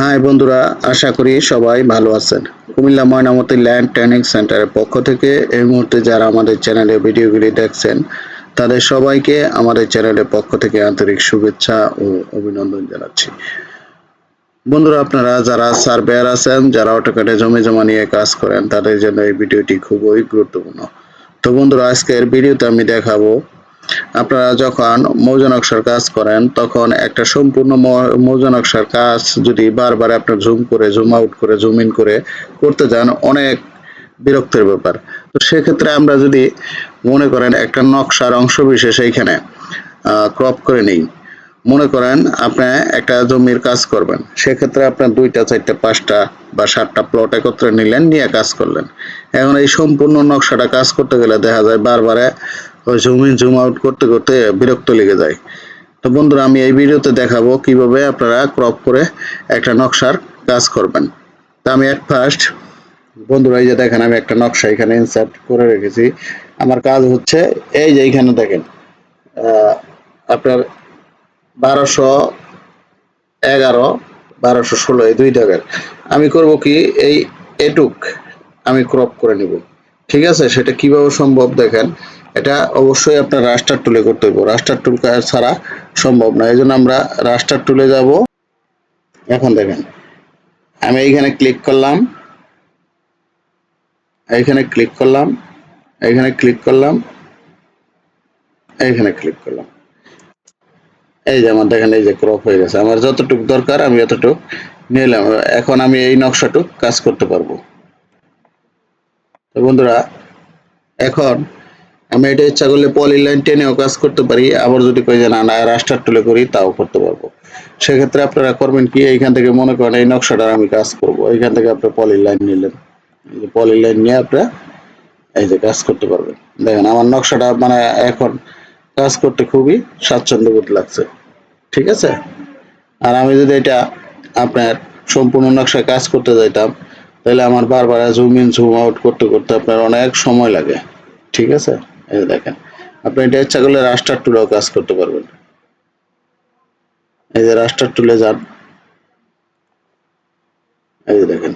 High বন্ধুরা, আশা করি সবাই ভালো আছেন। কুমিল্লা ময়নামতি ল্যান্ড ট্রেনিং সেন্টারের পক্ষ থেকে এই মুহূর্তে যারা আমাদের চ্যানেলে ভিডিওগুলি দেখছেন, তাদের সবাইকে আমাদের চ্যানেলের পক্ষ থেকে আন্তরিক শুভেচ্ছা ও অভিনন্দন জানাচ্ছি। বন্ধুরা, আপনারা যারা সার্ভেয়ার আছেন, যারা অটোকেটে জমি জমা নিয়ে কাজ করেন, তাদের জন্য এই ভিডিওটি খুবই গুরুত্বপূর্ণ। তো বন্ধুরা, আজকের ভিডিওতে আমি দেখাবো আপনারা যখন মৌজা নকশার কাজ করেন, তখন একটা সম্পূর্ণ মৌজা নকশার কাজ যদি বারবার আপনার জুম করে জুম আউট করে জুম ইন করে করতে যান, অনেক বিরক্তের ব্যাপার। তো সেক্ষেত্রে আমরা যদি মনে করেন একটা নকশার অংশ বিশেষ এইখানে ক্রপ করে নিই, মনে করেন আপনি একটা জমির কাজ করবেন। সেক্ষেত্রে আপনার দুইটা, চারটা, পাঁচটা বা সাতটা প্লট একত্রে নিলেন, নিয়ে কাজ করলেন। এখন এই সম্পূর্ণ নকশাটা কাজ করতে গেলে দেখা যায় বারবারে ওই জুম ইন জুম আউট করতে করতে বিরক্ত লেগে যায়। তো বন্ধুরা, আমি এই ভিডিওতে দেখাবো কীভাবে আপনারা ক্রপ করে একটা নকশার কাজ করবেন। তা আমি এক ফার্স্ট বন্ধুরা, এই যে দেখেন, আমি একটা নকশা এখানে ইনসার্ট করে রেখেছি। আমার কাজ হচ্ছে এই যে এইখানে দেখেন আপনার বারোশো এগারো, বারোশো ষোলো, এই দুই জায়গার আমি করব কি, এই এটুক আমি ক্রপ করে নিব। ঠিক আছে? সেটা কীভাবে সম্ভব দেখেন? এটা অবশ্যই আপনার রাস্টার টুলে করতে হবে রাস্টার টুল ছাড়া সম্ভব না। এই আমরা রাস্টার টুলে যাব। এখন দেখেন, আমি এইখানে ক্লিক করলাম। এইখানে ক্লিক করলাম। এইখানে ক্লিক করলাম। এইখানে ক্লিক করলাম। এই যে আমার দেখেন, এই যে ক্রপ হয়ে গেছে। আমার যতটুকু দরকার, আমি এতটুক নিলাম। এখন আমি এই নকশাটুক কাজ করতে পারব। তো বন্ধুরা, এখন আমি এটা ইচ্ছা করলে পলি লাইন টেনেও কাজ করতে পারি, আবার যদি কই যে না না রাস্টার তুলে করি তাও করতে পারব। সেক্ষেত্রে আপনারা করবেন কি, এইখান থেকে মনে করেন এই নকশাটা আমি কাজ করব, এইখান থেকে আপনি পলি লাইন নিলেন। এই পলি লাইন নিয়ে আপনারা এই যে কাজ করতে পারবেন। দেখেন আমার নকশাটা মানে এখন কাজ করতে খুবই স্বাচ্ছন্দ্য বোধ লাগছে। ঠিক আছে? আর আমি যদি এটা আপনার সম্পূর্ণ নকশায় কাজ করতে যাইতাম, তাহলে আমার বারবার জুম ইন জুম আউট করতে করতে আপনার অনেক সময় লাগে। ঠিক আছে? এই দেখেন, আপনি এটা ইচ্ছা করলে রাস্টার টুলেও কাজ করতে পারবেন। এই যে রাস্টার টুলে যান। এই দেখেন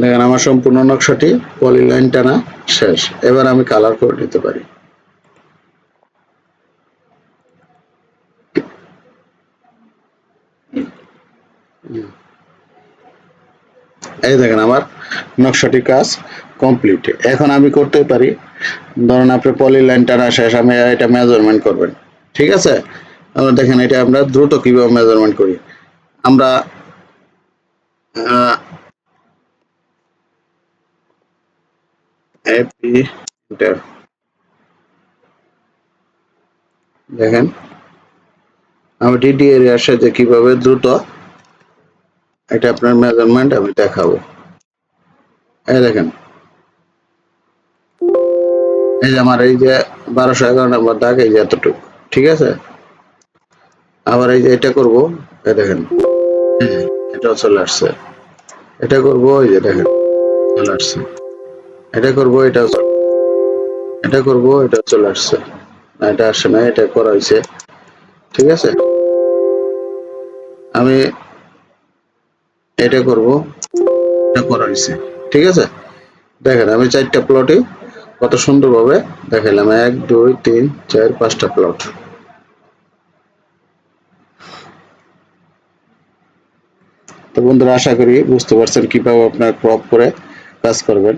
দেখেন, আমার সম্পূর্ণ নকশাটি পলি লাইন টানা শেষ। এবার আমি কালার করে নিতে পারি। এই দেখেন, আমার নকশাটি কাজ কমপ্লিট এখন আমি করতে পারি, ধরুন আপনি পলি লাইন টানা শেষ, আমি এটা মেজারমেন্ট করবেন। ঠিক আছে? আমরা দেখেন, এটা আমরা দ্রুত কীভাবে মেজারমেন্ট করি। আমরা আহ, এন্টার দেখেন আমি ডিডি এরিয়ার সাথে কীভাবে দ্রুত এটা আপনার মেজারমেন্ট আমি দেখাবো। এই দেখেন এই যে আমার এই যে বারোশো এগারো নম্বর দাগ এই যে এতটুকু ঠিক আছে? আবার এই যে এটা করব এই দেখেন এটাও চলে আসছে। এটা করব যে দেখেন, চলে আসছে। এটা করব এটা করব এটা চলে আসছে। না, এটা না, এটা করা হয়েছে। ঠিক আছে? আমি এটা করব, এটা করা হয়েছে। ঠিক আছে? দেখেন, আমি চারটা প্লটে কত সুন্দরভাবে দেখালাম এক, দুই, তিন, চার, পাঁচটা প্লট তো বন্ধুরা, আশা করি বুঝতে পারছেন কীভাবে আপনার ক্রপ করে কাজ করবেন।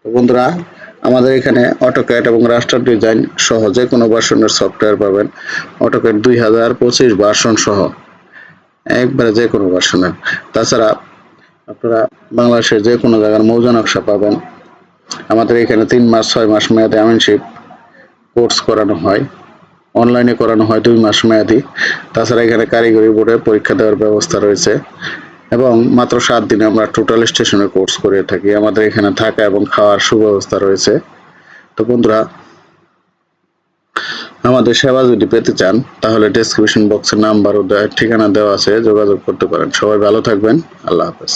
তো বন্ধুরা, আমাদের এখানে অটোক্যাড এবং রাস্টার ডিজাইন সহ যে কোনো ভার্সনের সফটওয়্যার পাবেন। অটোক্যাড দুই হাজার পঁচিশ ভার্সন সহ। একবারে যে কোনো ভার্সনের তাছাড়া আপনারা বাংলাদেশের যে কোনো জায়গার মৌজা নকশা পাবেন। আমাদের এখানে তিন মাস, ছয় মাস মেয়াদে আমিনশিপ কোর্স করানো হয়। অনলাইনে করানো হয় দুই মাস মেয়াদি। তাছাড়া এখানে কারিগরি বোর্ডে পরীক্ষা দেওয়ার ব্যবস্থা রয়েছে। এবং মাত্র সাত দিনে আমরা টোটাল স্টেশনে কোর্স করে থাকি। আমাদের এখানে থাকা এবং খাওয়ার সুব্যবস্থা রয়েছে। তো বন্ধুরা, আমাদের সেবা যদি পেতে চান, তাহলে ডেসক্রিপশন বক্সের নাম্বার ও ঠিকানা দেওয়া আছে। যোগাযোগ করতে পারেন। সবাই ভালো থাকবেন। আল্লাহ হাফেজ।